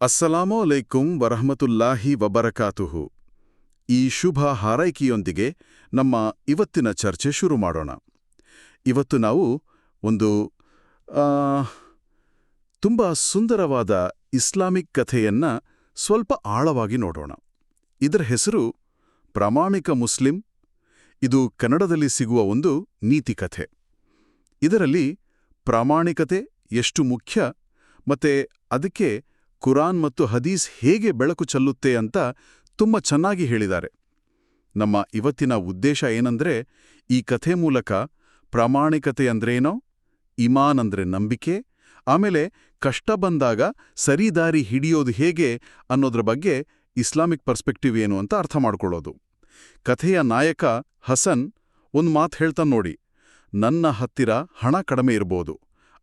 ಅಸ್ಸಲಾಮು ಅಲೈಕುಂ ವರಹಮತುಲ್ಲಾಹಿ ವಬರಕಾತುಹು. ಈ ಶುಭ ಹಾರೈಕೆಯೊಂದಿಗೆ ನಮ್ಮ ಇವತ್ತಿನ ಚರ್ಚೆ ಶುರು ಮಾಡೋಣ. ಇವತ್ತು ನಾವು ಒಂದು ತುಂಬ ಸುಂದರವಾದ ಇಸ್ಲಾಮಿಕ್ ಕಥೆಯನ್ನ ಸ್ವಲ್ಪ ಆಳವಾಗಿ ನೋಡೋಣ. ಇದರ ಹೆಸರು ಪ್ರಾಮಾಣಿಕ ಮುಸ್ಲಿಂ, ಇದು ಕನ್ನಡದಲ್ಲಿ ಸಿಗುವ ಒಂದು ನೀತಿ ಕಥೆ. ಇದರಲ್ಲಿ ಪ್ರಾಮಾಣಿಕತೆ ಎಷ್ಟು ಮುಖ್ಯ ಮತ್ತೆ ಅದಕ್ಕೆ ಕುರಾನ್ ಮತ್ತು ಹದೀಸ್ ಹೇಗೆ ಬೆಳಕು ಚೆಲ್ಲುತ್ತೆ ಅಂತ ತುಂಬ ಚೆನ್ನಾಗಿ ಹೇಳಿದ್ದಾರೆ. ನಮ್ಮ ಇವತ್ತಿನ ಉದ್ದೇಶ ಏನಂದ್ರೆ, ಈ ಕಥೆ ಮೂಲಕ ಪ್ರಾಮಾಣಿಕತೆ ಅಂದ್ರೇನೋ, ಇಮಾನ್ ಅಂದ್ರೆ ನಂಬಿಕೆ, ಆಮೇಲೆ ಕಷ್ಟ ಬಂದಾಗ ಸರಿದಾರಿ ಹಿಡಿಯೋದು ಹೇಗೆ ಅನ್ನೋದ್ರ ಬಗ್ಗೆ ಇಸ್ಲಾಮಿಕ್ ಪರ್ಸ್ಪೆಕ್ಟಿವ್ ಏನು ಅಂತ ಅರ್ಥ ಮಾಡ್ಕೊಳ್ಳೋದು. ಕಥೆಯ ನಾಯಕ ಹಸನ್ ಒಂದು ಮಾತು ಹೇಳ್ತಾನೆ ನೋಡಿ, ನನ್ನ ಹತ್ತಿರ ಹಣ ಕಡಿಮೆ ಇರ್ಬೋದು.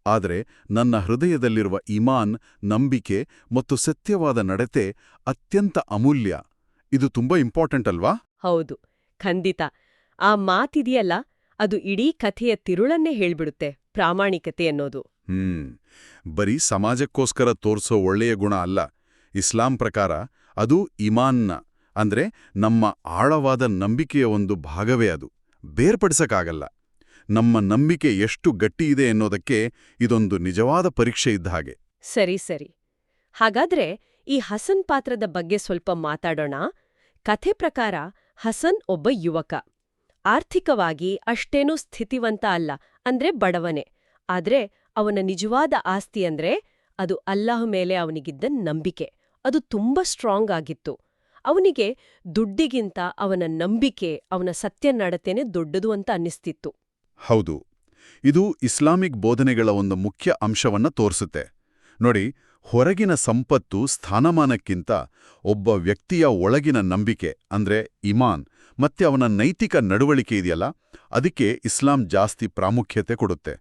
ಆದರೆ ನನ್ನ ಹೃದಯದಲ್ಲಿರುವ ಇಮಾನ್ ನಂಬಿಕೆ ಮತ್ತು ಸತ್ಯವಾದ ನಡತೆ ಅತ್ಯಂತ ಅಮೂಲ್ಯ. ಇದು ತುಂಬಾ ಇಂಪಾರ್ಟೆಂಟ್ ಅಲ್ವಾ? ಹೌದು. ಖಂಡಿತ. ಆ ಮಾತಿದೆಯಲ್ಲ ಅದು ಇಡೀ ಕಥೆಯ ತಿರುಳನ್ನೇ ಹೇಳ್ಬಿಡುತ್ತೆ ಪ್ರಾಮಾಣಿಕತೆ ಅನ್ನೋದು. ಹ್ಮ್. ಬರೀ ಸಮಾಜಕ್ಕೋಸ್ಕರ ತೋರ್ಸೋ ಒಳ್ಳೆಯ ಗುಣ ಅಲ್ಲ. ಇಸ್ಲಾಂ ಪ್ರಕಾರ ಅದು ಇಮಾನ್ನ ಅಂದ್ರೆ ನಮ್ಮ ಆಳವಾದ ನಂಬಿಕೆಯ ಒಂದು ಭಾಗವೇ ಅದು. ಬೇರ್ಪಡಿಸಕ್ಕಾಗಲ್ಲ. ನಮ್ಮ ನಂಬಿಕೆ ಎಷ್ಟು ಗಟ್ಟಿಯಿದೆ ಎನ್ನೋದಕ್ಕೆ ಇದೊಂದು ನಿಜವಾದ ಪರೀಕ್ಷೆ ಇದ್ದ ಹಾಗೆ. ಸರಿ ಸರಿ. ಹಾಗಾದ್ರೆ ಈ ಹಸನ್ ಪಾತ್ರದ ಬಗ್ಗೆ ಸ್ವಲ್ಪ ಮಾತಾಡೋಣ. ಕಥೆ ಪ್ರಕಾರ ಹಸನ್ ಒಬ್ಬ ಯುವಕ. ಆರ್ಥಿಕವಾಗಿ ಅಷ್ಟೇನೂ ಸ್ಥಿತಿವಂತ ಅಲ್ಲ, ಅಂದ್ರೆ ಬಡವನೆ. ಆದ್ರೆ ಅವನ ನಿಜವಾದ ಆಸ್ತಿ ಅಂದ್ರೆ ಅದು ಅಲ್ಲಾಹ್ ಮೇಲೆ ಅವನಿಗಿದ್ದ ನಂಬಿಕೆ. ಅದು ತುಂಬಾ ಸ್ಟ್ರಾಂಗ್ ಆಗಿತ್ತು. ಅವನಿಗೆ ದುಡ್ಡಿಗಿಂತ ಅವನ ನಂಬಿಕೆ, ಅವನ ಸತ್ಯ ನಡತೆನೆ ದೊಡ್ಡದು ಅಂತ ಅನ್ನಿಸ್ತಿತ್ತು. ಹೌದು, ಇದು ಇಸ್ಲಾಮಿಕ್ ಬೋಧನೆಗಳ ಒಂದು ಮುಖ್ಯ ಅಂಶವನ್ನ ತೋರಿಸುತ್ತೆ. ನೋಡಿ, ಹೊರಗಿನ ಸಂಪತ್ತು ಸ್ಥಾನಮಾನಕ್ಕಿಂತ ಒಬ್ಬ ವ್ಯಕ್ತಿಯ ಒಳಗಿನ ನಂಬಿಕೆ, ಅಂದ್ರೆ ಇಮಾನ್, ಮತ್ತೆ ಅವನ ನೈತಿಕ ನಡವಳಿಕೆ ಇದೆಯಲ್ಲ, ಅದಕ್ಕೆ ಇಸ್ಲಾಂ ಜಾಸ್ತಿ ಪ್ರಾಮುಖ್ಯತೆ ಕೊಡುತ್ತೆ.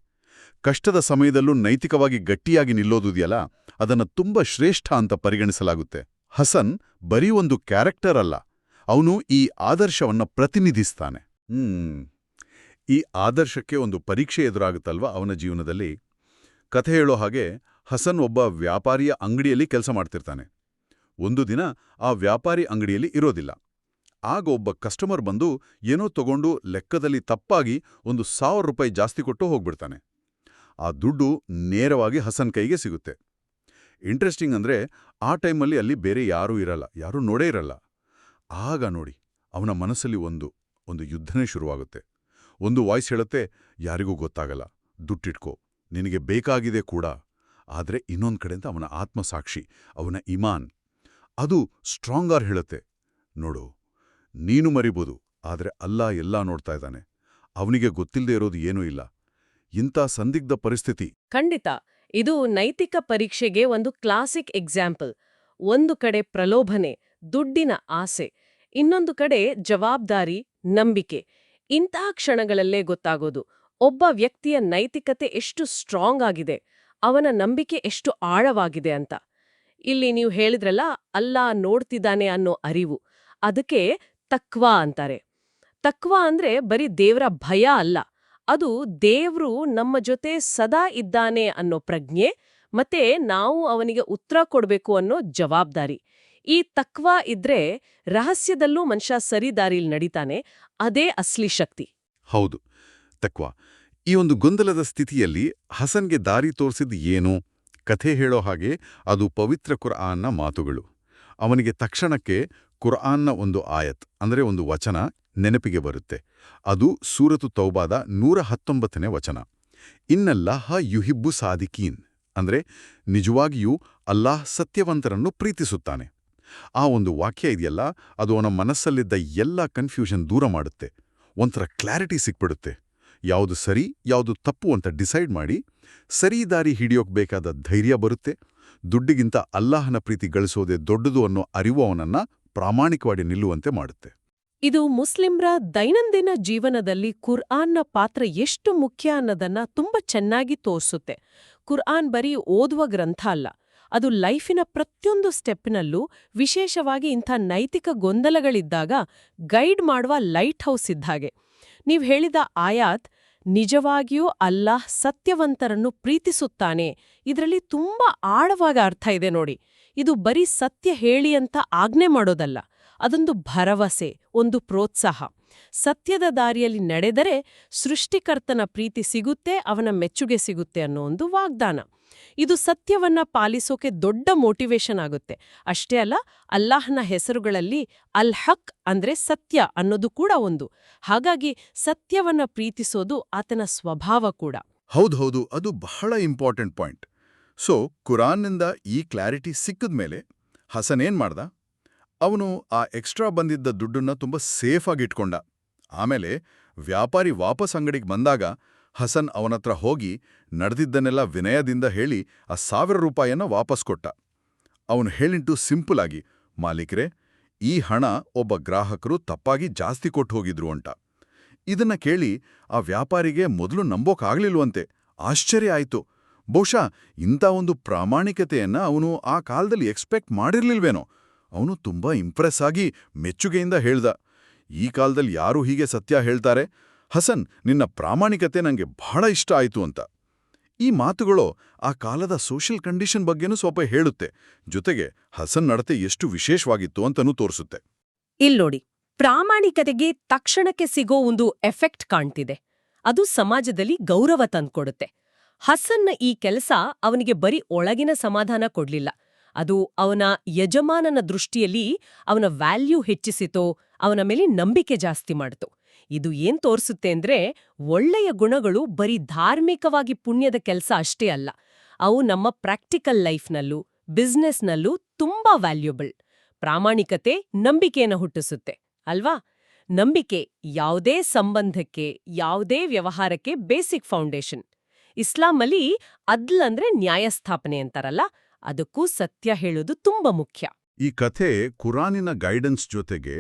ಕಷ್ಟದ ಸಮಯದಲ್ಲೂ ನೈತಿಕವಾಗಿ ಗಟ್ಟಿಯಾಗಿ ನಿಲ್ಲೋದುದೆಯಲ್ಲ ಅದನ್ನ ತುಂಬ ಶ್ರೇಷ್ಠ ಅಂತ ಪರಿಗಣಿಸಲಾಗುತ್ತೆ. ಹಸನ್ ಬರೀ ಒಂದು ಕ್ಯಾರೆಕ್ಟರ್ ಅಲ್ಲ, ಅವನು ಈ ಆದರ್ಶವನ್ನು ಪ್ರತಿನಿಧಿಸ್ತಾನೆ. ಈ ಆದರ್ಶಕ್ಕೆ ಒಂದು ಪರೀಕ್ಷೆ ಎದುರಾಗುತ್ತಲ್ವ ಅವನ ಜೀವನದಲ್ಲಿ? ಕಥೆ ಹೇಳೋ ಹಾಗೆ ಹಸನ್ ಒಬ್ಬ ವ್ಯಾಪಾರಿಯ ಅಂಗಡಿಯಲ್ಲಿ ಕೆಲಸ ಮಾಡ್ತಿರ್ತಾನೆ. ಒಂದು ದಿನ ಆ ವ್ಯಾಪಾರಿ ಅಂಗಡಿಯಲ್ಲಿ ಇರೋದಿಲ್ಲ. ಆಗ ಒಬ್ಬ ಕಸ್ಟಮರ್ ಬಂದು ಏನೋ ತಗೊಂಡು ಲೆಕ್ಕದಲ್ಲಿ ತಪ್ಪಾಗಿ ಒಂದು ಸಾವಿರ ರೂಪಾಯಿ ಜಾಸ್ತಿ ಕೊಟ್ಟು ಹೋಗ್ಬಿಡ್ತಾನೆ. ಆ ದುಡ್ಡು ನೇರವಾಗಿ ಹಸನ್ ಕೈಗೆ ಸಿಗುತ್ತೆ. ಇಂಟ್ರೆಸ್ಟಿಂಗ್ ಅಂದ್ರೆ ಆ ಟೈಮಲ್ಲಿ ಅಲ್ಲಿ ಬೇರೆ ಯಾರೂ ಇರಲ್ಲ, ಯಾರೂ ನೋಡೇ ಇರಲ್ಲ. ಆಗ ನೋಡಿ, ಅವನ ಮನಸ್ಸಲ್ಲಿ ಒಂದು ಒಂದು ಯುದ್ಧನೇ ಶುರುವಾಗುತ್ತೆ. ಒಂದು ವಾಯ್ಸ್ ಹೇಳುತ್ತೆ, ಯಾರಿಗೂ ಗೊತ್ತಾಗಲ್ಲ. ದುಡ್ಡಿಟ್ಕೋ. ನಿನಗೆ ಬೇಕಾಗಿದೆ ಕೂಡ. ಆದರೆ ಇನ್ನೊಂದು ಕಡೆಯಿಂದ ಅವನ ಆತ್ಮಸಾಕ್ಷಿ, ಅವನ ಇಮಾನ್. ಅದು ಸ್ಟ್ರಾಂಗಾರ್ ಹೇಳುತ್ತೆ. ನೋಡು, ನೀನು ಮರಿಬೋದು, ಆದರೆ ಅಲ್ಲಾ ಎಲ್ಲ ನೋಡ್ತಾ ಇದ್ದಾನೆ. ಅವನಿಗೆ ಗೊತ್ತಿಲ್ಲದೆ ಇರೋದು ಏನೂ ಇಲ್ಲ. ಇಂಥ ಸಂದಿಗ್ಧ ಪರಿಸ್ಥಿತಿ. ಖಂಡಿತ. ಇದು ನೈತಿಕ ಪರೀಕ್ಷೆಗೆ ಒಂದು ಕ್ಲಾಸಿಕ್ ಎಕ್ಸಾಂಪಲ್. ಒಂದು ಕಡೆ ಪ್ರಲೋಭನೆ, ದುಡ್ಡಿನ ಆಸೆ, ಇನ್ನೊಂದು ಕಡೆ ಜವಾಬ್ದಾರಿ, ನಂಬಿಕೆ. ಇಂತಹ ಕ್ಷಣಗಳಲ್ಲೇ ಗೊತ್ತಾಗೋದು. ಒಬ್ಬ ವ್ಯಕ್ತಿಯ ನೈತಿಕತೆ ಎಷ್ಟು ಸ್ಟ್ರಾಂಗ್ ಆಗಿದೆ, ಅವನ ನಂಬಿಕೆ ಎಷ್ಟು ಆಳವಾಗಿದೆ ಅಂತ. ಇಲ್ಲಿ ನೀವು ಹೇಳಿದ್ರಲ್ಲ, ಅಲ್ಲ ನೋಡ್ತಿದ್ದಾನೆ ಅನ್ನೋ ಅರಿವು. ಅದಕ್ಕೆ ತಕ್ವಾ ಅಂತಾರೆ. ತಕ್ವಾ ಅಂದ್ರೆ ಬರೀ ದೇವರ ಭಯ ಅಲ್ಲ. ಅದು ದೇವ್ರು ನಮ್ಮ ಜೊತೆ ಸದಾ ಇದ್ದಾನೆ ಅನ್ನೋ ಪ್ರಜ್ಞೆ, ಮತ್ತೆ ನಾವು ಅವನಿಗೆ ಉತ್ತರ ಕೊಡಬೇಕು ಅನ್ನೋ ಜವಾಬ್ದಾರಿ. ಈ ತಕ್ವಾ ಇದ್ರೆ ರಹಸ್ಯದಲ್ಲೂ ಮನುಷ್ಯ ಸರಿ ದಾರಿಲಿ ನಡೀತಾನೆ ಅದೇ ಅಸ್ಲಿ ಶಕ್ತಿ. ಹೌದು. ತಕ್ವಾ, ಈ ಒಂದು ಗೊಂದಲದ ಸ್ಥಿತಿಯಲ್ಲಿ ಹಸನ್ಗೆ ದಾರಿ ತೋರಿಸಿದ ಏನು? ಕಥೆ ಹೇಳೋ ಹಾಗೆ ಅದು ಪವಿತ್ರ ಕುರ್ಆನ್ನ ಮಾತುಗಳು. ಅವನಿಗೆ ತಕ್ಷಣಕ್ಕೆ ಕುರ್ಆನ್ನ ಒಂದು ಆಯತ್, ಅಂದ್ರೆ ಒಂದು ವಚನ ನೆನಪಿಗೆ ಬರುತ್ತೆ. ಅದು ಸೂರತು ತೌಬಾದ ನೂರ ಹತ್ತೊಂಬತ್ತನೇ ವಚನ. ಇನ್ನಲ್ಲಾಹ ಯುಹಿಬ್ಬು ಸಾದಿಕೀನ್, ಅಂದ್ರೆ ನಿಜವಾಗಿಯೂ ಅಲ್ಲಾಹ್ ಸತ್ಯವಂತರನ್ನು ಪ್ರೀತಿಸುತ್ತಾನೆ. ಆ ಒಂದು ವಾಕ್ಯ ಇದೆಯಲ್ಲ, ಅದು ಅವನ ಮನಸ್ಸಲ್ಲಿದ್ದ ಎಲ್ಲ ಕನ್ಫ್ಯೂಷನ್ ದೂರ ಮಾಡುತ್ತೆ. ಒಂಥರ ಕ್ಲಾರಿಟಿ ಸಿಕ್ಬಿಡುತ್ತೆ. ಯಾವುದು ಸರಿ, ಯಾವುದು ತಪ್ಪು ಅಂತ ಡಿಸೈಡ್ ಮಾಡಿ, ಸರಿ ದಾರಿ ಹಿಡಿಯೋಕ್ ಬೇಕಾದ ಧೈರ್ಯ ಬರುತ್ತೆ. ದುಡ್ಡಿಗಿಂತ ಅಲ್ಲಾಹನ ಪ್ರೀತಿ ಗಳಿಸೋದೇ ದೊಡ್ಡದು ಅನ್ನೋ ಅರಿವು ಅವನನ್ನ ಪ್ರಾಮಾಣಿಕವಾಗಿ ನಿಲ್ಲುವಂತೆ ಮಾಡುತ್ತೆ. ಇದು ಮುಸ್ಲಿಮ್ರ ದೈನಂದಿನ ಜೀವನದಲ್ಲಿ ಕುರ್ಆನ್ನ ಪಾತ್ರ ಎಷ್ಟು ಮುಖ್ಯ ಅನ್ನೋದನ್ನ ತುಂಬಾ ಚೆನ್ನಾಗಿ ತೋರಿಸುತ್ತೆ. ಕುರ್ಆನ್ ಬರೀ ಓದುವ ಗ್ರಂಥ ಅಲ್ಲ ಅದು ಲೈಫಿನ ಪ್ರತಿಯೊಂದು ಸ್ಟೆಪ್ನಲ್ಲೂ ವಿಶೇಷವಾಗಿ ಇಂಥ ನೈತಿಕ ಗೊಂದಲಗಳಿದ್ದಾಗ ಗೈಡ್ ಮಾಡುವ ಲೈಟ್ ಹೌಸ್ ಇದ್ದಾಗೆ ನೀವು ಹೇಳಿದ ಆಯಾತ್ ನಿಜವಾಗಿಯೂ ಅಲ್ಲಾಹ್ ಸತ್ಯವಂತರನ್ನು ಪ್ರೀತಿಸುತ್ತಾನೆ. ಇದರಲ್ಲಿ ತುಂಬಾ ಆಳವಾದ ಅರ್ಥ ಇದೆ ನೋಡಿ. ಇದು ಬರೀ ಸತ್ಯ ಹೇಳಿ ಅಂತ ಆಜ್ಞೆ ಮಾಡೋದಲ್ಲ. ಅದೊಂದು ಭರವಸೆ, ಒಂದು ಪ್ರೋತ್ಸಾಹ. ಸತ್ಯದ ದಾರಿಯಲ್ಲಿ ನಡೆದರೆ ಸೃಷ್ಟಿಕರ್ತನ ಪ್ರೀತಿ ಸಿಗುತ್ತೆ, ಅವನ ಮೆಚ್ಚುಗೆ ಸಿಗುತ್ತೆ ಅನ್ನೋ ಒಂದು ವಾಗ್ದಾನ. ಇದು ಸತ್ಯವನ್ನ ಪಾಲಿಸೋಕೆ ದೊಡ್ಡ ಮೋಟಿವೇಶನ್ ಆಗುತ್ತೆ. ಅಷ್ಟೇ ಅಲ್ಲ, ಅಲ್ಲಾಹ್ನ ಹೆಸರುಗಳಲ್ಲಿ ಅಲ್ ಹಕ್ ಅಂದ್ರೆ ಸತ್ಯ ಅನ್ನೋದು ಕೂಡ ಒಂದು. ಹಾಗಾಗಿ ಸತ್ಯವನ್ನ ಪ್ರೀತಿಸೋದು ಆತನ ಸ್ವಭಾವ ಕೂಡ. ಹೌದು ಹೌದು. ಅದು ಬಹಳ ಇಂಪಾರ್ಟೆಂಟ್ ಪಾಯಿಂಟ್ ಸೊ ಕುರಾನ್ನಿಂದ ಈ ಕ್ಲಾರಿಟಿ ಸಿಕ್ಕಿದ್ಮೇಲೆ ಹಸನ್ ಏನ್ ಮಾಡ್ದ? ಅವನು ಆ ಎಕ್ಸ್ಟ್ರಾ ಬಂದಿದ್ದ ದುಡ್ಡನ್ನ ತುಂಬಾ ಸೇಫಾಗಿ ಇಟ್ಕೊಂಡ. ಆಮೇಲೆ ವ್ಯಾಪಾರಿ ವಾಪಸ್ ಅಂಗಡಿಗೆ ಬಂದಾಗ ಹಸನ್ ಅವನತ್ರ ಹೋಗಿ ನಡೆದಿದ್ದನ್ನೆಲ್ಲ ವಿನಯದಿಂದ ಹೇಳಿ ಆ ಸಾವಿರ ರೂಪಾಯಿಯನ್ನು ವಾಪಸ್ ಕೊಟ್ಟ. ಅವನು ಹೇಳಿಂಟು ಸಿಂಪಲ್ ಆಗಿ, ಮಾಲೀಕ್ರೆ, ಈ ಹಣ ಒಬ್ಬ ಗ್ರಾಹಕರು ತಪ್ಪಾಗಿ ಜಾಸ್ತಿ ಕೊಟ್ಟು ಹೋಗಿದ್ರು ಅಂತ. ಇದನ್ನ ಕೇಳಿ ಆ ವ್ಯಾಪಾರಿಗೆ ಮೊದಲು ನಂಬೋಕಾಗ್ಲಿಲ್ವಂತೆ. ಆಶ್ಚರ್ಯ ಆಯಿತು. ಬಹುಶಃ ಇಂಥ ಒಂದು ಪ್ರಾಮಾಣಿಕತೆಯನ್ನ ಅವನು ಆ ಕಾಲದಲ್ಲಿ ಎಕ್ಸ್ಪೆಕ್ಟ್ ಮಾಡಿರ್ಲಿಲ್ವೇನೋ. ಅವನು ತುಂಬಾ ಇಂಪ್ರೆಸ್ ಆಗಿ ಮೆಚ್ಚುಗೆಯಿಂದ ಹೇಳ್ದ. ಈ ಕಾಲದಲ್ಲಿ ಯಾರು ಹೀಗೆ ಸತ್ಯ ಹೇಳ್ತಾರೆ? ಹಸನ್, ನಿನ್ನ ಪ್ರಾಮಾಣಿಕತೆ ನಂಗೆ ಬಹಳ ಇಷ್ಟ ಆಯ್ತು ಅಂತ. ಈ ಮಾತುಗಳು ಆ ಕಾಲದ ಸೋಷಿಯಲ್ ಕಂಡೀಷನ್ ಬಗ್ಗೆನೂ ಸ್ವಲ್ಪ ಹೇಳುತ್ತೆ. ಜೊತೆಗೆ ಹಸನ್ ನಡತೆ ಎಷ್ಟು ವಿಶೇಷವಾಗಿತ್ತು ಅಂತನೂ ತೋರಿಸುತ್ತೆ. ಇಲ್ನೋಡಿ ಪ್ರಾಮಾಣಿಕತೆಗೆ ತಕ್ಷಣಕ್ಕೆ ಸಿಗೋ ಒಂದು ಎಫೆಕ್ಟ್ ಕಾಣ್ತಿದೆ. ಅದು ಸಮಾಜದಲ್ಲಿ ಗೌರವ ತಂದ್ಕೊಡುತ್ತೆ. ಹಸನ್ನ ಈ ಕೆಲಸ ಅವನಿಗೆ ಬರೀ ಒಳಗಿನ ಸಮಾಧಾನ ಕೊಡ್ಲಿಲ್ಲ. ಅದು ಅವನ ಯಜಮಾನನ ದೃಷ್ಟಿಯಲ್ಲಿ ಅವನ ವ್ಯಾಲ್ಯೂ ಹೆಚ್ಚಿಸಿತೋ, ಅವನ ಮೇಲೆ ನಂಬಿಕೆ ಜಾಸ್ತಿ ಮಾಡ್ತು. ಇದು ಏನ್ ತೋರಿಸುತ್ತೆ ಅಂದ್ರೆ ಒಳ್ಳೆಯ ಗುಣಗಳು ಬರೀ ಧಾರ್ಮಿಕವಾಗಿ ಪುಣ್ಯದ ಕೆಲಸ ಅಷ್ಟೇ ಅಲ್ಲ. ಅವು ನಮ್ಮ ಪ್ರಾಕ್ಟಿಕಲ್ ಲೈಫ್ನಲ್ಲೂ, ಬಿಸ್ನೆಸ್ನಲ್ಲೂ ತುಂಬಾ ವ್ಯಾಲ್ಯೂಬಲ್. ಪ್ರಾಮಾಣಿಕತೆ ನಂಬಿಕೆಯನ್ನು ಹುಟ್ಟಿಸುತ್ತೆ, ಅಲ್ವಾ? ನಂಬಿಕೆ ಯಾವುದೇ ಸಂಬಂಧಕ್ಕೆ, ಯಾವುದೇ ವ್ಯವಹಾರಕ್ಕೆ ಬೇಸಿಕ್ ಫೌಂಡೇಶನ್. ಇಸ್ಲಾಮಲ್ಲಿ ಅದ್ಲ್ ಅಂದ್ರೆ ನ್ಯಾಯಸ್ಥಾಪನೆ ಅಂತಾರಲ್ಲ, ಅದಕ್ಕೂ ಸತ್ಯ ಹೇಳೋದು ತುಂಬಾ ಮುಖ್ಯ. ಈ ಕಥೆ ಕುರಾನಿನ ಗೈಡೆನ್ಸ್ ಜೊತೆಗೆ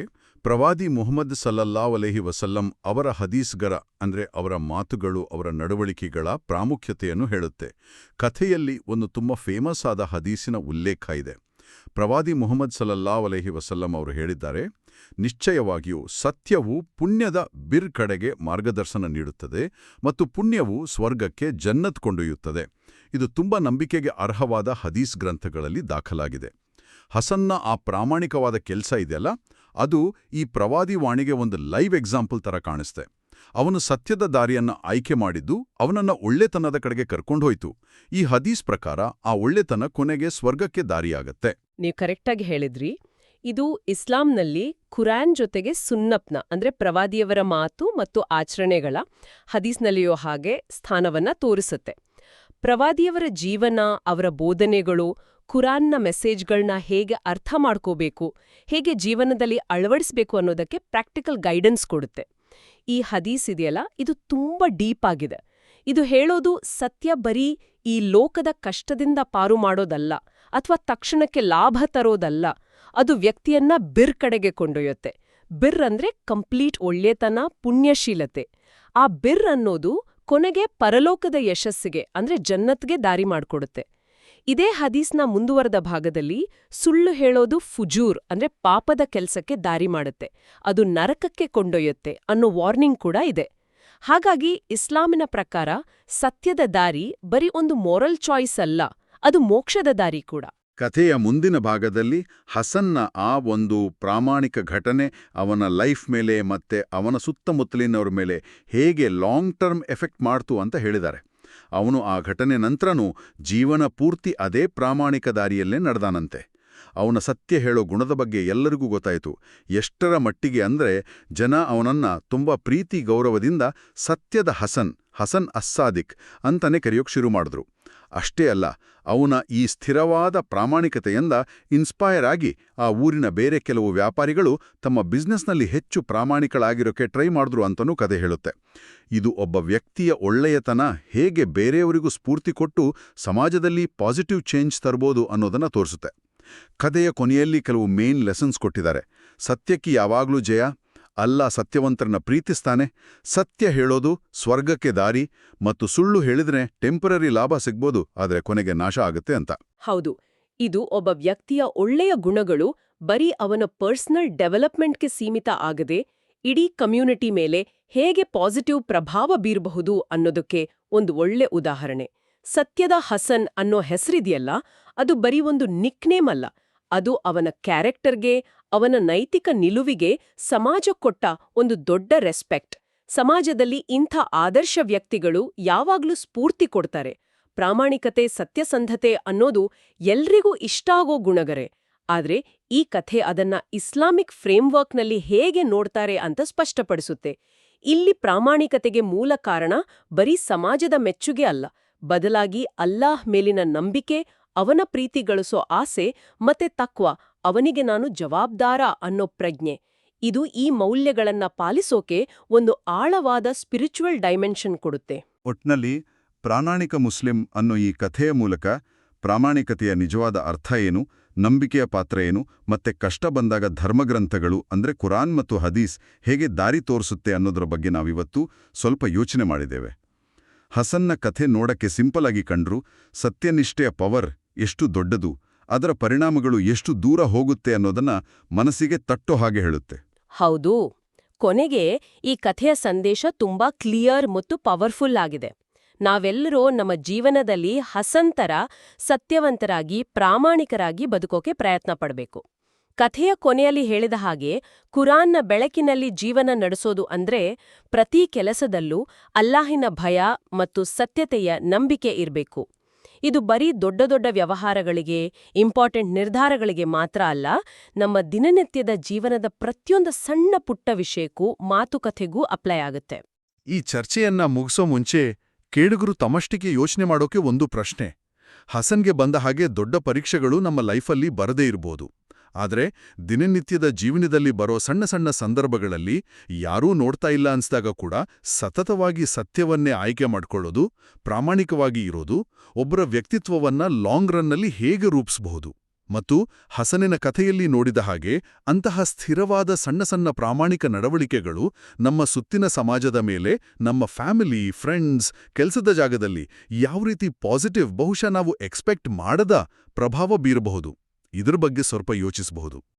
ಪ್ರವಾದಿ ಮುಹಮ್ಮದ್ ಸಲ್ಲಲ್ಲಾಹು ಅಲೈಹಿ ವಸಲ್ಲಂ ಅವರ ಹದೀಸ್ಗರ ಅಂದ್ರೆ ಅವರ ಮಾತುಗಳು, ಅವರ ನಡವಳಿಕೆಗಳ ಪ್ರಾಮುಖ್ಯತೆಯನ್ನು ಹೇಳುತ್ತೆ. ಕಥೆಯಲ್ಲಿ ಒಂದು ತುಂಬ ಫೇಮಸ್ ಆದ ಹದೀಸಿನ ಉಲ್ಲೇಖ ಇದೆ. ಪ್ರವಾದಿ ಮುಹಮ್ಮದ್ ಸಲಲ್ಲಾ ಅಲೈಹಿ ವಸಲ್ಲಂ ಅವರು ಹೇಳಿದ್ದಾರೆ, ನಿಶ್ಚಯವಾಗಿಯೂ ಸತ್ಯವು ಪುಣ್ಯದ ಬಿರ್ ಕಡೆಗೆ ಮಾರ್ಗದರ್ಶನ ನೀಡುತ್ತದೆ ಮತ್ತು ಪುಣ್ಯವು ಸ್ವರ್ಗಕ್ಕೆ ಜನ್ನತ್ ಕೊಂಡೊಯ್ಯುತ್ತದೆ. ಇದು ತುಂಬ ನಂಬಿಕೆಗೆ ಅರ್ಹವಾದ ಹದೀಸ್ ಗ್ರಂಥಗಳಲ್ಲಿ ದಾಖಲಾಗಿದೆ. ಹಸನ್ನ ಆ ಪ್ರಾಮಾಣಿಕವಾದ ಕೆಲಸ ಇದೆಯಲ್ಲ ಅದು ಈ ಪ್ರವಾದಿ ವಾಣಿಗೆ ಒಂದು ಲೈವ್ ಎಕ್ಸಾಂಪಲ್ ತರ ಕಾಣಿಸ್ತೆ. ಅವನು ಸತ್ಯದ ದಾರಿಯನ್ನ ಆಯ್ಕೆ ಮಾಡಿದ್ದು ಅವನನ್ನ ಒಳ್ಳೆತನದ ಕಡೆಗೆ ಕರ್ಕೊಂಡೋಯ್ತು ಈ ಹದೀಸ್ ಪ್ರಕಾರ ಆ ಒಳ್ಳೆತನ ಕೊನೆಗೆ ಸ್ವರ್ಗಕ್ಕೆ ದಾರಿಯಾಗತ್ತೆ. ನೀವು ಕರೆಕ್ಟಾಗಿ ಹೇಳಿದ್ರಿ. ಇದು ಇಸ್ಲಾಂನಲ್ಲಿ ಖುರಾನ್ ಜೊತೆಗೆ ಸುನ್ನಪ್ನ, ಅಂದ್ರೆ ಪ್ರವಾದಿಯವರ ಮಾತು ಮತ್ತು ಆಚರಣೆಗಳ ಹದೀಸ್ನಲ್ಲಿಯೋ ಹಾಗೆ ಸ್ಥಾನವನ್ನ ತೋರಿಸುತ್ತೆ. ಪ್ರವಾದಿಯವರ ಜೀವನ, ಅವರ ಬೋಧನೆಗಳು ಖುರಾನ್ನ ಮೆಸೇಜ್ಗಳನ್ನ ಹೇಗೆ ಅರ್ಥ ಮಾಡ್ಕೋಬೇಕು, ಹೇಗೆ ಜೀವನದಲ್ಲಿ ಅಳವಡಿಸ್ಬೇಕು ಅನ್ನೋದಕ್ಕೆ ಪ್ರಾಕ್ಟಿಕಲ್ ಗೈಡೆನ್ಸ್ ಕೊಡುತ್ತೆ. ಈ ಹದೀಸ್ ಇದೆಯಲ್ಲ, ಇದು ತುಂಬಾ ಡೀಪ್ ಆಗಿದೆ. ಇದು ಹೇಳೋದು ಸತ್ಯ ಬರೀ ಈ ಲೋಕದ ಕಷ್ಟದಿಂದ ಪಾರು ಮಾಡೋದಲ್ಲ, ಅಥವಾ ತಕ್ಷಣಕ್ಕೆ ಲಾಭ ತರೋದಲ್ಲ, ಅದು ವ್ಯಕ್ತಿಯನ್ನ ಬಿರ್ ಕಡೆಗೆ ಕೊಂಡೊಯ್ಯುತ್ತೆ. ಬಿರ್ ಅಂದ್ರೆ ಕಂಪ್ಲೀಟ್ ಒಳ್ಳೆತನ, ಪುಣ್ಯಶೀಲತೆ. ಆ ಬಿರ್ ಅನ್ನೋದು ಕೊನೆಗೆ ಪರಲೋಕದ ಯಶಸ್ಸಿಗೆ, ಅಂದ್ರೆ ಜನ್ನತ್ಗೆ ದಾರಿ ಮಾಡ್ಕೊಡುತ್ತೆ. ಇದೇ ಹದೀಸ್ನ ಮುಂದುವರೆದ ಭಾಗದಲ್ಲಿ ಸುಳ್ಳು ಹೇಳೋದು ಫುಜೂರ್ ಅಂದ್ರೆ ಪಾಪದ ಕೆಲಸಕ್ಕೆ ದಾರಿ ಮಾಡುತ್ತೆ. ಅದು ನರಕಕ್ಕೆ ಕೊಂಡೊಯ್ಯುತ್ತೆ ಅನ್ನೋ ವಾರ್ನಿಂಗ್ ಕೂಡ ಇದೆ. ಹಾಗಾಗಿ ಇಸ್ಲಾಮಿನ ಪ್ರಕಾರ ಸತ್ಯದ ದಾರಿ ಬರೀ ಒಂದು ಮೋರಲ್ ಚಾಯ್ಸ್ ಅಲ್ಲ, ಅದು ಮೋಕ್ಷದ ದಾರಿ ಕೂಡ. ಕಥೆಯ ಮುಂದಿನ ಭಾಗದಲ್ಲಿ ಹಸನ್ನ ಆ ಒಂದು ಪ್ರಾಮಾಣಿಕ ಘಟನೆ ಅವನ ಲೈಫ್ ಮೇಲೆ ಮತ್ತೆ ಅವನ ಸುತ್ತಮುತ್ತಲಿನವರ ಮೇಲೆ ಹೇಗೆ ಲಾಂಗ್ ಟರ್ಮ್ ಎಫೆಕ್ಟ್ ಮಾಡ್ತು ಅಂತ ಹೇಳಿದ್ದಾರೆ. ಅವನು ಆ ಘಟನೆ ನಂತರನೂ ಜೀವನ ಪೂರ್ತಿ ಅದೇ ಪ್ರಾಮಾಣಿಕ ದಾರಿಯಲ್ಲೇ ನಡೆದಾನಂತೆ. ಅವನ ಸತ್ಯ ಹೇಳೋ ಗುಣದ ಬಗ್ಗೆ ಎಲ್ಲರಿಗೂ ಗೊತ್ತಾಯಿತು. ಎಷ್ಟರ ಮಟ್ಟಿಗೆ ಅಂದ್ರೆ ಜನ ಅವನನ್ನ ತುಂಬ ಪ್ರೀತಿ ಗೌರವದಿಂದ ಸತ್ಯದ ಹಸನ್ ಹಸನ್ ಅಸ್ಸಾದಿಕ್ ಅಂತಾನೆ ಕರೆಯೋಕೆ ಶುರು ಮಾಡಿದ್ರು. ಅಷ್ಟೇ ಅಲ್ಲ, ಅವನ ಈ ಸ್ಥಿರವಾದ ಪ್ರಾಮಾಣಿಕತೆಯಿಂದ ಇನ್ಸ್ಪೈರ್ ಆಗಿ ಆ ಊರಿನ ಬೇರೆ ಕೆಲವು ವ್ಯಾಪಾರಿಗಳು ತಮ್ಮ ಬಿಸ್ನೆಸ್ನಲ್ಲಿ ಹೆಚ್ಚು ಪ್ರಾಮಾಣಿಕಳಾಗಿರೋಕೆ ಟ್ರೈ ಮಾಡಿದ್ರು ಅಂತನೂ ಕತೆ ಹೇಳುತ್ತೆ. ಇದು ಒಬ್ಬ ವ್ಯಕ್ತಿಯ ಒಳ್ಳೆಯತನ ಹೇಗೆ ಬೇರೆಯವರಿಗೂ ಸ್ಫೂರ್ತಿ ಕೊಟ್ಟು ಸಮಾಜದಲ್ಲಿ ಪಾಸಿಟಿವ್ ಚೇಂಜ್ ತರ್ಬೋದು ಅನ್ನೋದನ್ನ ತೋರಿಸುತ್ತೆ. ಕಥೆಯ ಕೊನೆಯಲ್ಲಿ ಕೆಲವು ಮೇನ್ ಲೆಸನ್ಸ್ ಕೊಟ್ಟಿದ್ದಾರೆ. ಸತ್ಯಕ್ಕೆ ಯಾವಾಗಲೂ ಜಯ ಅಲ್ಲ ಸತ್ಯವಂತರನ್ನ ಪ್ರೀತಿಸ್ತಾನೆ, ಸತ್ಯ ಹೇಳೋದು ಸ್ವರ್ಗಕ್ಕೆ ದಾರಿ ಮತ್ತು ಸುಳ್ಳು ಹೇಳಿದ್ರೆ ಟೆಂಪರರಿ ಲಾಭ ಸಿಗ್ಬೋದು, ಆದರೆ ಕೊನೆಗೆ ನಾಶ ಆಗುತ್ತೆ ಅಂತ. ಹೌದು, ಇದು ಒಬ್ಬ ವ್ಯಕ್ತಿಯ ಒಳ್ಳೆಯ ಗುಣಗಳು, ಬರೀ ಅವನ ಪರ್ಸನಲ್ ಡೆವಲಪ್ಮೆಂಟ್ಗೆ ಸೀಮಿತ ಆಗದೆ, ಇಡೀ ಕಮ್ಯುನಿಟಿ ಮೇಲೆ ಹೇಗೆ ಪಾಸಿಟಿವ್ ಪ್ರಭಾವ ಬೀರಬಹುದು ಅನ್ನೋದಕ್ಕೆ ಒಂದು ಒಳ್ಳೆ ಉದಾಹರಣೆ. ಸತ್ಯದ ಹಸನ್ ಅನ್ನೋ ಹೆಸರಿದೆಯಲ್ಲ, ಅದು ಬರೀ ಒಂದು ನಿಕ್ನೇಮ್ ಅಲ್ಲ ಅದು ಅವನ ಕ್ಯಾರೆಕ್ಟರ್ಗೆ, ಅವನ ನೈತಿಕ ನಿಲುವಿಗೆ ಸಮಾಜ ಕೊಟ್ಟ ಒಂದು ದೊಡ್ಡ ರೆಸ್ಪೆಕ್ಟ್. ಸಮಾಜದಲ್ಲಿ ಇಂಥ ಆದರ್ಶ ವ್ಯಕ್ತಿಗಳು ಯಾವಾಗ್ಲೂ ಸ್ಫೂರ್ತಿ ಕೊಡ್ತಾರೆ. ಪ್ರಾಮಾಣಿಕತೆ, ಸತ್ಯಸಂಧತೆ ಅನ್ನೋದು ಎಲ್ರಿಗೂ ಇಷ್ಟ ಆಗೋ ಗುಣಗರೆ. ಆದ್ರೆ ಈ ಕಥೆ ಅದನ್ನ ಇಸ್ಲಾಮಿಕ್ ಫ್ರೇಮ್ವರ್ಕ್ನಲ್ಲಿ ಹೇಗೆ ನೋಡ್ತಾರೆ ಅಂತ ಸ್ಪಷ್ಟಪಡಿಸುತ್ತೆ. ಇಲ್ಲಿ ಪ್ರಾಮಾಣಿಕತೆಗೆ ಮೂಲ ಕಾರಣ ಬರೀ ಸಮಾಜದ ಮೆಚ್ಚುಗೆ ಅಲ್ಲ. ಬದಲಾಗಿ ಅಲ್ಲಾಹ್ ಮೇಲಿನ ನಂಬಿಕೆ ಅವನ ಪ್ರೀತಿ ಗಳಿಸೋ ಆಸೆ ಮತ್ತೆ ತಕ್ವ, ಅವನಿಗೆ ನಾನು ಜವಾಬ್ದಾರ ಅನ್ನೋ ಪ್ರಜ್ಞೆ. ಇದು ಈ ಮೌಲ್ಯಗಳನ್ನ ಪಾಲಿಸೋಕೆ ಒಂದು ಆಳವಾದ ಸ್ಪಿರಿಚುವಲ್ ಡೈಮೆನ್ಷನ್ ಕೊಡುತ್ತೆ. ಒಟ್ನಲ್ಲಿ ಪ್ರಾಮಾಣಿಕ ಮುಸ್ಲಿಂ ಅನ್ನೋ ಈ ಕಥೆಯ ಮೂಲಕ ಪ್ರಾಮಾಣಿಕತೆಯ ನಿಜವಾದ ಅರ್ಥ ಏನು, ನಂಬಿಕೆಯ ಪಾತ್ರ ಏನು, ಮತ್ತೆ ಕಷ್ಟ ಬಂದಾಗ ಧರ್ಮಗ್ರಂಥಗಳು ಅಂದ್ರೆ ಕುರಾನ್ ಮತ್ತು ಹದೀಸ್ ಹೇಗೆ ದಾರಿ ತೋರಿಸುತ್ತೆ ಅನ್ನೋದರ ಬಗ್ಗೆ ನಾವಿವತ್ತು ಸ್ವಲ್ಪ ಯೋಚನೆ ಮಾಡಿದ್ದೇವೆ. ಹಸನ್ನ ಕಥೆ ನೋಡಕ್ಕೆ ಸಿಂಪಲ್ ಆಗಿ ಕಂಡ್ರು ಸತ್ಯನಿಷ್ಠೆಯ ಪವರ್ ಎಷ್ಟು ದೊಡ್ಡದು, ಅದರ ಪರಿಣಾಮಗಳು ಎಷ್ಟು ದೂರ ಹೋಗುತ್ತೆ ಅನ್ನೋದನ್ನ ಮನಸ್ಸಿಗೆ ತಟ್ಟೋ ಹಾಗೆ ಹೇಳುತ್ತೆ. ಹೌದು. ಕೊನೆಗೆ ಈ ಕಥೆಯ ಸಂದೇಶ ತುಂಬಾ ಕ್ಲಿಯರ್ ಮತ್ತು ಪವರ್ಫುಲ್ ಆಗಿದೆ. ನಾವೆಲ್ಲರೂ ನಮ್ಮ ಜೀವನದಲ್ಲಿ ಹಸಂತರ, ಸತ್ಯವಂತರಾಗಿ, ಪ್ರಾಮಾಣಿಕರಾಗಿ ಬದುಕೋಕೆ ಪ್ರಯತ್ನ ಪಡಬೇಕು. ಕಥೆಯ ಕೊನೆಯಲ್ಲಿ ಹೇಳಿದ ಹಾಗೆ, ಕುರಾನ್ನ ಬೆಳಕಿನಲ್ಲಿ ಜೀವನ ನಡೆಸೋದು ಅಂದ್ರೆ ಪ್ರತಿ ಕೆಲಸದಲ್ಲೂ ಅಲ್ಲಾಹಿನ ಭಯ ಮತ್ತು ಸತ್ಯತೆಯ ನಂಬಿಕೆ ಇರಬೇಕು. ಇದು ಬರೀ ದೊಡ್ಡ ದೊಡ್ಡ ವ್ಯವಹಾರಗಳಿಗೆ ಇಂಪಾರ್ಟೆಂಟ್ ನಿರ್ಧಾರಗಳಿಗೆ ಮಾತ್ರ ಅಲ್ಲ, ನಮ್ಮ ದಿನನಿತ್ಯದ ಜೀವನದ ಪ್ರತಿಯೊಂದು ಸಣ್ಣ ಪುಟ್ಟ ವಿಷಯಕ್ಕೂ ಮಾತುಕತೆಗೂ ಅಪ್ಲೈ ಆಗುತ್ತೆ. ಈ ಚರ್ಚೆಯನ್ನ ಮುಗಿಸೋ ಮುಂಚೆ ಕೇಳುಗರು ತಮ್ಮಷ್ಟಿಗೆ ಯೋಚನೆ ಮಾಡೋಕೆ ಒಂದು ಪ್ರಶ್ನೆ. ಹಸನ್ಗೆ ಬಂದ ಹಾಗೆ ದೊಡ್ಡ ಪರೀಕ್ಷೆಗಳು ನಮ್ಮ ಲೈಫಲ್ಲಿ ಬರದೇ ಇರ್ಬೋದು. ಆದ್ರೆ ದಿನನಿತ್ಯದ ಜೀವನದಲ್ಲಿ ಬರೋ ಸಣ್ಣ ಸಣ್ಣ ಸಂದರ್ಭಗಳಲ್ಲಿ ಯಾರೂ ನೋಡ್ತಾ ಇಲ್ಲ ಅನ್ಸ್ದಾಗ ಕೂಡ ಸತತವಾಗಿ ಸತ್ಯವನ್ನೇ ಆಯ್ಕೆ ಮಾಡ್ಕೊಳ್ಳೋದು, ಪ್ರಾಮಾಣಿಕವಾಗಿ ಇರೋದು, ಒಬ್ಬರ ವ್ಯಕ್ತಿತ್ವವನ್ನ ಲಾಂಗ್ ರನ್ನಲ್ಲಿ ಹೇಗೆ ರೂಪಿಸಬಹುದು ಮತ್ತು ಹಸನಿನ ಕಥೆಯಲ್ಲಿ ನೋಡಿದ ಹಾಗೆ ಅಂತಹ ಸ್ಥಿರವಾದ ಸಣ್ಣ ಸಣ್ಣ ಪ್ರಾಮಾಣಿಕ ನಡವಳಿಕೆಗಳು ನಮ್ಮ ಸುತ್ತಿನ ಸಮಾಜದ ಮೇಲೆ, ನಮ್ಮ ಫ್ಯಾಮಿಲಿ, ಫ್ರೆಂಡ್ಸ್, ಕೆಲಸದ ಜಾಗದಲ್ಲಿ ಯಾವ ರೀತಿ ಪಾಸಿಟಿವ್ ಬಹುಶಃ ನಾವು ಎಕ್ಸ್ಪೆಕ್ಟ್ ಮಾಡದ ಪ್ರಭಾವ ಬೀರಬಹುದು. ಇದ್ರ ಬಗ್ಗೆ ಸ್ವಲ್ಪ ಯೋಚಿಸಬಹುದು.